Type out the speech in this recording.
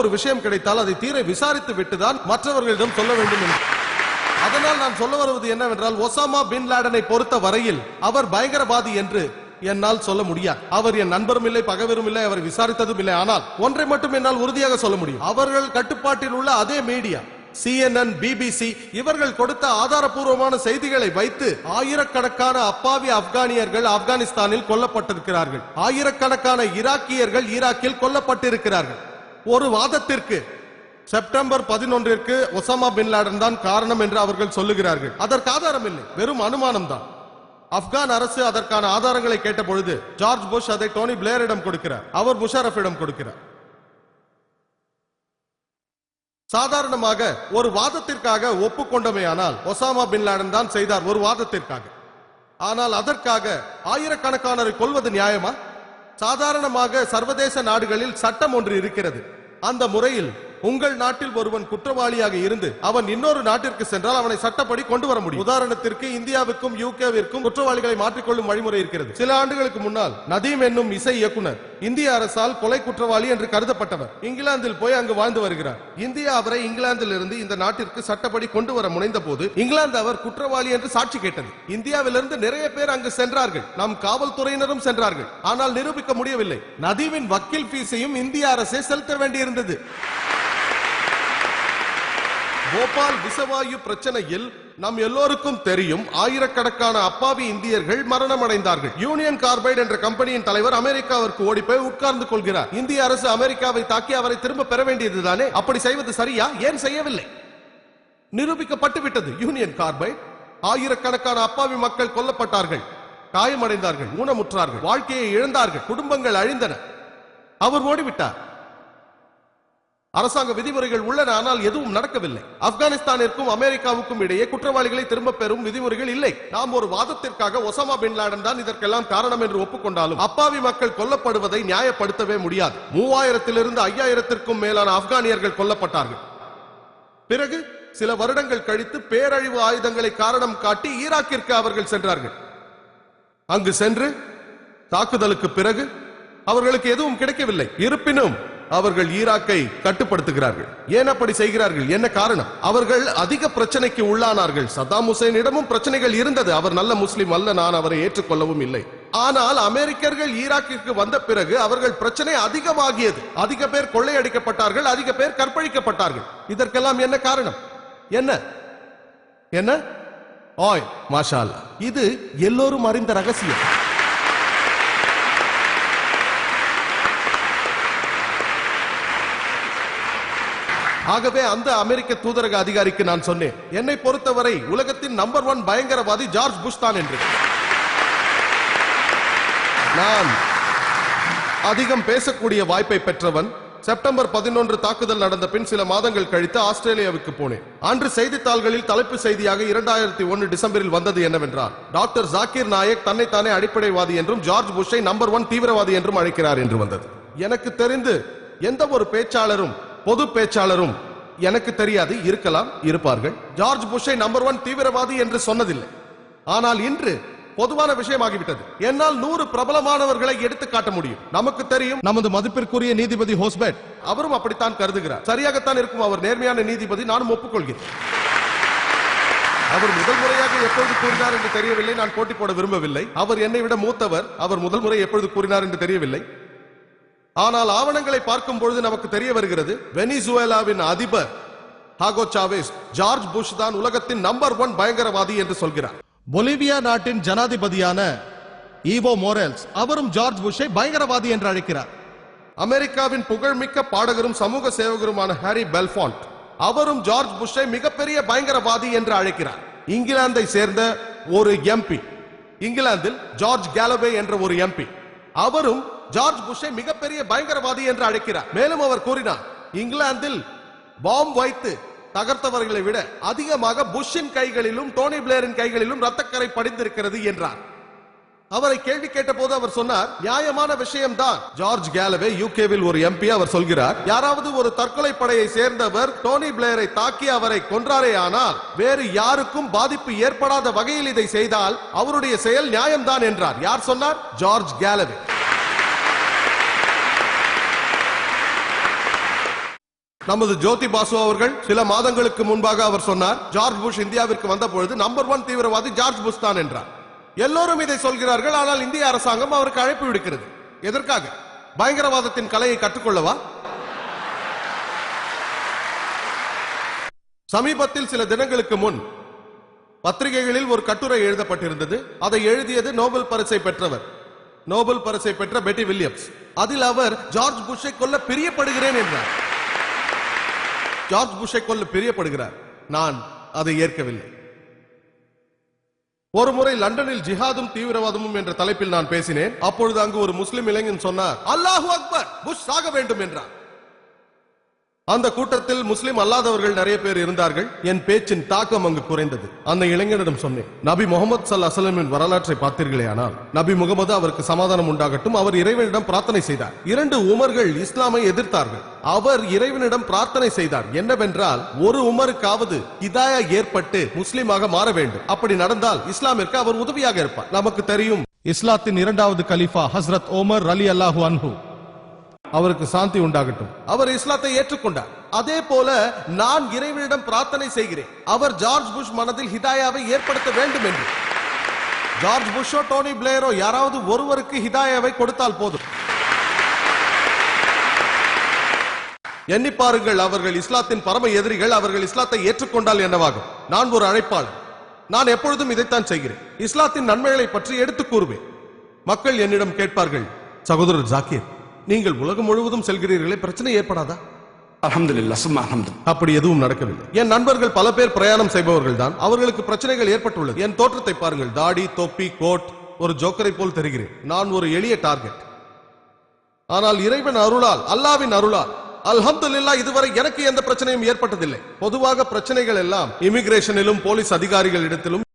ஒரு விஷயம் கிடைத்தால் அதை தீர விசாரித்து விட்டுதான் மற்றவர்களிடம் சொல்ல வேண்டும் என்று. அதனால் நான் சொல்ல வருவது என்னவென்றால் ஒசாமா பின் லாடனை பொறுத்த வரையில் அவர் பயங்கரவாதி என்று என்னால் சொல்ல முடியாது. அவர் என் நண்பரும் இல்லை பகவரும் இல்லை அவர் விசாரித்ததும் இல்லை. ஆனால் ஒன்றை மட்டும் என்னால் உறுதியாக சொல்ல முடியும். அவர்கள் கட்டுப்பாட்டில் உள்ள அதே மீடியா சிஎன்என் பிபிசி இவர்கள் கொடுத்த ஆதாரபூர்வமான செய்திகளை வைத்து ஆயிரக்கணக்கான அப்பாவி ஆப்கானியர்கள் ஆப்கானிஸ்தானில் கொல்லப்பட்டிருக்கிறார்கள். ஆயிரக்கணக்கான ஈராக்கியர்கள் ஈராக்கில் கொல்லப்பட்டிருக்கிறார்கள். ஒரு வாதத்திற்கு செப்டம்பர் பதினொன்றிற்கு ஒசாமா பின் லாடன் தான் காரணம் என்று அவர்கள் சொல்லுகிறார்கள். அதற்கு ஆதாரம் இல்லை வெறும் அனுமானம் தான். ஆப்கான் அரசு அதற்கான ஆதாரங்களை கேட்ட பொழுது ஜார்ஜ் புஷ் அதை டோனி பிளேயரிடம் கொடுக்கிறார். அவர் முஷாரஃபிடம் கொடுக்கிறார். சாதாரணமாக ஒரு வாதத்திற்காக ஒப்புக்கொண்டமையானால் ஒசாமா பின் லாடன் தான் செய்தார் ஒரு வாதத்திற்காக. ஆனால் அதற்காக ஆயிரக்கணக்கானரை கொல்வது நியாயமா? சாதாரணமாக சர்வதேச நாடுகளில் சட்டம் ஒன்று இருக்கிறது. அந்த முறையில் உங்கள் நாட்டில் ஒருவன் குற்றவாளியாக இருந்து அவன் இன்னொரு நாட்டிற்கு சென்றால் அவனை சட்டப்படி கொண்டு வர முடியும். உதாரணத்திற்கு இந்தியாவுக்கும் யூகேவிற்கும் குற்றவாளிகளை மாற்றிக்கொள்ளும் வழிமுறை இருக்கிறது. சில ஆண்டுகளுக்கு முன்னால் நதீம் என்னும் இசை இயக்குனர் இந்திய அரசால் கொலை குற்றவாளி என்று கருதப்பட்டவர். இங்கிலாந்தில் போய் அங்கு வாழ்ந்து வருகிறார். இந்தியா அவரை இங்கிலாந்தில் இருந்து இந்த நாட்டிற்கு சட்டப்படி கொண்டு வர முனைந்த போது இங்கிலாந்து அவர் குற்றவாளி என்று சாட்சி கேட்டது. இந்தியாவிலிருந்து நிறைய பேர் அங்கு சென்றார்கள். நம் காவல்துறையினரும் சென்றார்கள். ஆனால் நிரூபிக்க முடியவில்லை. நதீமின் வக்கீல் பீஸையும் இந்திய அரசே செலுத்த வேண்டியிருந்தது. போபால் விசவாயு பிரச்சனையில் நம் எல்லோருக்கும் தெரியும் ஆயிரக்கணக்கான அப்பாவி இந்தியர்கள் மரணமடைந்தார்கள். யூனியன் கார்பைடு என்ற கம்பெனியின் தலைவர் அமெரிக்காவிற்கு ஓடி போய் உட்கார்ந்து கொள்கிறார். இந்திய அரசு அமெரிக்காவை தாக்கி அவரை திரும்ப பெற வேண்டியதுதானே அப்படி செய்வது சரியா? ஏன் செய்யவில்லை? நிரூபிக்கப்பட்டு விட்டது. யூனியன் கார்பைட் ஆயிரக்கணக்கான அப்பாவி மக்கள் கொல்லப்பட்டார்கள். காயமடைந்தார்கள். ஊனமுற்றார்கள். வாழ்க்கையை இழந்தார்கள். குடும்பங்கள் அழிந்தன. அவர் ஓடிவிட்டார். அரசாங்க விதிமுறைகள் உள்ளன ஆனால் எதுவும் நடக்கவில்லை. ஆப்கானிஸ்தானிற்கும் அமெரிக்காவுக்கும் இடையே குற்றவாளிகளை திரும்ப பெறும் விதிமுறைகள் இல்லை. நாம் ஒரு வாதத்திற்காக ஒசாமா பின் லாடன் தான் இதற்கெல்லாம் காரணம் என்று ஒப்புக்கொண்டாலும் அப்பாவி மக்கள் கொல்லப்படுவதை நியாயப்படுத்தவே முடியாது. மூவாயிரத்திலிருந்து ஐயாயிரத்திற்கும் மேலான ஆப்கானியர்கள் கொல்லப்பட்டார்கள். பிறகு சில வருடங்கள் கழித்து பேரழிவு ஆயுதங்களை காரணம் காட்டி ஈராக்கிற்கு அவர்கள் சென்றார்கள். அங்கு சென்று தாக்குதலுக்கு பிறகு அவர்களுக்கு எதுவும் கிடைக்கவில்லை. இருப்பினும் அவர்கள் ஈராக்கை கட்டுப்படுத்துகிறார்கள். ஏன் அப்படி செய்கிறார்கள்? என்ன காரணம்? அவர்கள் அதிக பிரச்சனைக்கு உள்ளானார்கள். சதாம் ஹுசைனிடமும் பிரச்சனைகள் இருந்தது. அவர் நல்ல முஸ்லிம் அல்ல நான் அவரை ஏற்றுக்கொள்ளவும் இல்லை. ஆனால் அமெரிக்கர்கள் ஈராக்கிற்கு வந்த பிறகு அவர்கள் பிரச்சனை அதிகமாகியது. அதிக பேர் கொள்ளையடிக்கப்பட்டார்கள் அதிக பேர் கற்பழிக்கப்பட்டார்கள். இதற்கெல்லாம் என்ன காரணம்? என்ன? என்ன? ஆய் மாஷால் இது எல்லோரும் அறிந்த ரகசியம். ஆகவே அந்த அமெரிக்க தூதரக அதிகாரிக்கு நான் சொன்னேன் என்னை பொறுத்தவரை உலகத்தின் நம்பர் ஒன் பயங்கரவாதி ஜார்ஜ் புஷ் தான் என்று. நான் அதிகம் பேசக்கூடிய வாய்ப்பை பெற்றவன் செப்டம்பர் பதினொன்று தாக்குதல் நடந்த பின் சில மாதங்கள் கழித்து ஆஸ்திரேலியாவுக்கு போனேன். அன்று செய்தித்தாள்களில் தலைப்பு செய்தியாக இரண்டாயிரத்தி ஒன்னு டிசம்பரில் வந்தது என்னவென்றால் டாக்டர் ஜாக்கிர் நாயக் தன்னைத்தானே அடிப்படைவாதி என்றும் ஜார்ஜ் புஷை நம்பர் ஒன் தீவிரவாதி என்றும் அழைக்கிறார் என்று வந்தது. எனக்கு தெரிந்து எந்த ஒரு பேச்சாளரும் பொது பேச்சாளரும் எனக்கு தெரியாது இருக்கலாம் இருப்பார்கள். ஜார்ஜ் புஷை நம்பர் ஒன் தீவிரவாதி என்று சொன்னதில்லை. ஆனால் இன்று பொதுவான விஷயமாகிவிட்டது. என்னால் நூறு பிரபலமானவர்களை எடுத்து காட்ட முடியும். நமக்கு தெரியும் நமது மதிப்பிற்குரிய நீதிபதி ஹோஸ்பெட் அவரும் அப்படித்தான் கருதுகிறார். சரியாகத்தான் இருக்கும் அவர் நேர்மையான நீதிபதி நானும் ஒப்புக்கொள்கிறேன். அவர் முதல் முறையாக எப்பொழுது கூறினார் என்று தெரியவில்லை. நான் போட்டி போட விரும்பவில்லை. அவர் என்னை விட மூத்தவர். அவர் முதல் முறை எப்பொழுது கூறினார் என்று தெரியவில்லை. ஆனால் ஆவணங்களை பார்க்கும் பொழுது நமக்கு தெரிய வருகிறது வெனிசுவேலாவின் அதிபர் ஹாகோ சாவேஸ் ஜார்ஜ் புஷ் தான் உலகத்தின் நம்பர் ஒன் பயங்கரவாதி என்று சொல்கிறார். பொலிவியா நாட்டின் ஜனாதிபதியான ஈவோ மோரல்ஸ் அவரும் ஜார்ஜ் புஷை பயங்கரவாதி என்று அழைக்கிறார். அமெரிக்காவின் புகழ்மிக்க பாடகரும் சமூக சேவகருமான ஹாரி பெல்ஃபாண்ட் அவரும் ஜார்ஜ் புஷை மிகப்பெரிய பயங்கரவாதி என்று அழைக்கிறார். இங்கிலாந்தை சேர்ந்த ஒரு எம்பி இங்கிலாந்தில் ஜார்ஜ் கேலவே என்ற ஒரு எம்பி அவரும் ஜார்ஜ் புஷை மிகப்பெரிய பயங்கரவாதி என்று அழைக்கிறார். மேலும் அவர் கூறினார் இங்கிலாந்தில் பாம் வைத்து தகர்த்தவர்களை விட அதிகமாக புஷ்ஷின் கைகளிலும் டோனி பிளேரின் கைகளிலும் ரத்தக்கரை படிந்திருக்கிறது என்றார். அவரை கேள்வி கேட்ட போது அவர் சொன்னார் நியாயமான விஷயம்தான். ஜார்ஜ் கேலவே யூகேவில் ஒரு எம்பி அவர் சொல்கிறார் யாராவது ஒரு தற்கொலை படையை சேர்ந்தவர் டோனி பிளேரை தாக்கி அவரை கொன்றாரே ஆனால் வேறு யாருக்கும் பாதிப்பு ஏற்படாத வகையில் இதை செய்தால் அவருடைய செயல் நியாயம்தான் என்றார். யார் சொன்னார்? George Galloway. நமது ஜோதி பாசு அவர்கள் சில மாதங்களுக்கு முன்பாக அவர் சொன்னார் ஜார்ஜ் புஷ் இந்தியாவிற்கு வந்த பொழுது நம்பர் ஒன் தீவிரவாதி ஜார்ஜ் புஷ் தான் என்றார். எல்லோரும் இதை சொல்கிறார்கள் ஆனால் இந்திய அரசாங்கம் அவருக்கு அழைப்பு விடுக்கிறது. எதற்காக? பயங்கரவாதத்தின் கலையை கற்றுக்கொள்ளவா? சமீபத்தில் சில தினங்களுக்கு முன் பத்திரிகைகளில் ஒரு கட்டுரை எழுதப்பட்டிருந்தது. அதை எழுதியது நோபல் பரிசை பெற்றவர். நோபல் பரிசை பெற்ற பெட்டி வில்லியம்ஸ். அதில் அவர் ஜார்ஜ் புஷை கொல்ல பிரியப்படுகிறேன் என்றார். ஜார்ஜ் புஷை கொல்ல பிரியப்படுகிறார். நான் அதை ஏற்கவில்லை. ஒரு முறை லண்டனில் ஜிஹாதும் தீவிரவாதமும் என்ற தலைப்பில் நான் பேசினேன். அப்பொழுது அங்கு ஒரு முஸ்லிம் இளைஞன் சொன்னார் அல்லாஹு அக்பர் புஷ் சாக வேண்டும் என்றார் அந்த கூட்டத்தில் முஸ்லிம் அல்லாதவர்கள் நிறைய பேர் இருந்தார்கள். என் பேச்சின் தாக்கம் அங்கு குறைந்தது. அந்த இளைஞனிடம் சொன்னேன் நபி முகமது சல் அசலமின் வரலாற்றை பார்த்தீர்களே ஆனால் நபி முகமது அவருக்கு சமாதானம் உண்டாகட்டும் அவர் இறைவனிடம் பிரார்த்தனை செய்தார். இரண்டு உமர்கள் இஸ்லாமை எதிர்த்தார்கள். அவர் இறைவனிடம் பிரார்த்தனை செய்தார். என்னவென்றால் ஒரு உமருக்காவது இதாயா ஏற்பட்டு முஸ்லிமாக மாற வேண்டும். அப்படி நடந்தால் இஸ்லாமிற்கு அவர் உதவியாக இருப்பார். நமக்கு தெரியும் இஸ்லாத்தின் இரண்டாவது கலீஃபா ஹஸ்ரத் ஓமர் அலி அல்லாஹு அன்ஹு. அவருக்கு சாந்தி உண்டாகட்டும். அவர் இஸ்லாத்தை ஏற்றுக்கொண்டார். அதே போல நான் இறைவனிடம் பிரார்த்தனை செய்கிறேன். அவர் ஜார்ஜ் புஷ் மனதில் ஹிதாயாவை ஏற்படுத்த வேண்டும் என்று. ஜார்ஜ் புஷோ டோனி பிளேயரோ யாராவது ஒருவருக்கு ஹிதாயாவை கொடுத்தால் போதும். எண்ணி பாருங்கள் அவர்கள் இஸ்லாத்தின் பரம எதிரிகள் அவர்கள் இஸ்லாத்தை ஏற்றுக்கொண்டால் என்னவாகும்? நான் ஒரு அழைப்பாளர். நான் எப்பொழுதும் இதைத்தான் செய்கிறேன். இஸ்லாத்தின் நன்மைகளை பற்றி எடுத்துக் கூறுவேன். மக்கள் என்னிடம் கேட்பார்கள் சகோதரர் ஜாக்கீர் நீங்கள் உலகம் முழுவதும் செல்கிறீர்களே பிரச்சனை ஏற்படாதா? சும்மா அல்ஹம்துலில்லாஹ் அப்படி எதுவும் நடக்கவில்லை. என் நண்பர்கள் பல பேர் பிரயாணம் செய்பவர்கள் தான் அவர்களுக்கு பிரச்சனைகள் ஏற்பட்டுள்ளது. என் தோற்றத்தை பாருங்கள். தாடி தொப்பி கோட் ஒரு ஜோக்கரை போல் தெரிகிறேன். நான் ஒரு எளிய டார்கெட். ஆனால் இறைவன் அருளால் அல்லாவின் அருளால் அல்ஹம்துலில்லாஹ் இதுவரை எனக்கு எந்த பிரச்சனையும் ஏற்பட்டதில்லை. பொதுவாக பிரச்சனைகள் எல்லாம் இமிகிரேஷனிலும் போலீஸ் அதிகாரிகளிடத்திலும்